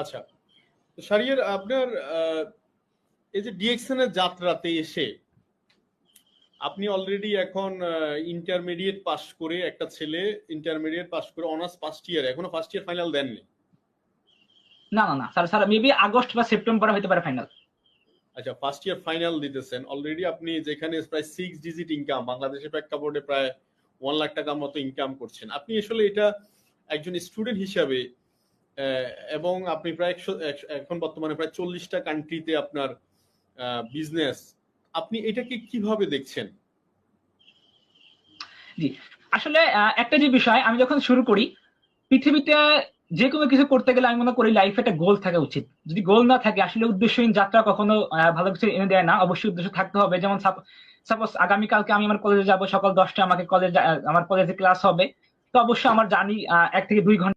আচ্ছা তো শারিয়ার আপনার এই যে ডিএক্সএন এর যাত্রাতে এসে আপনি অলরেডি এখন ইন্টারমিডিয়েট পাস করে একটা ছেলে ইন্টারমিডিয়েট পাস করে অনার্স ফার্স্ট ইয়ার এখনও ফার্স্ট ইয়ার ফাইনাল দেননি? না না না স্যার স্যার মেবি আগস্ট বা সেপ্টেম্বরে হতে পারে ফাইনাল আচ্ছা ফার্স্ট ইয়ার ফাইনাল দিতেছেন। অলরেডি আপনি যেখানে প্রায় সিক্স ডিজিট ইনকাম বাংলাদেশের প্রেক্ষাপটে প্রায় ওয়ান লাখ টাকার মতো ইনকাম করছেন। আপনি আসলে এটা একজন স্টুডেন্ট হিসাবে এবং আপনি প্রায় একশো এখন বর্তমানে প্রায় চল্লিশটা কান্ট্রিতে আপনার বিজনেস আপনি এটাকে কীভাবে দেখছেন? আসলে একটা যে বিষয়, আমি যখন শুরু করি, পৃথিবীতে যে কোনো কিছু করতে গেলে আমি মনে করি লাইফে একটা গোল থাকা উচিত। যদি গোল না থাকে, আসলে উদ্দেশ্যহীন যাত্রা কখনো ভালো কিছু এনে দেয় না। অবশ্যই উদ্দেশ্য থাকতে হবে। যেমন সাপোজ আগামীকালকে আমি আমার কলেজে যাব, সকাল দশটা আমাকে কলেজ আমার কলেজে ক্লাস হবে। তো অবশ্যই আমার জার্নি এক থেকে দুই ঘণ্টা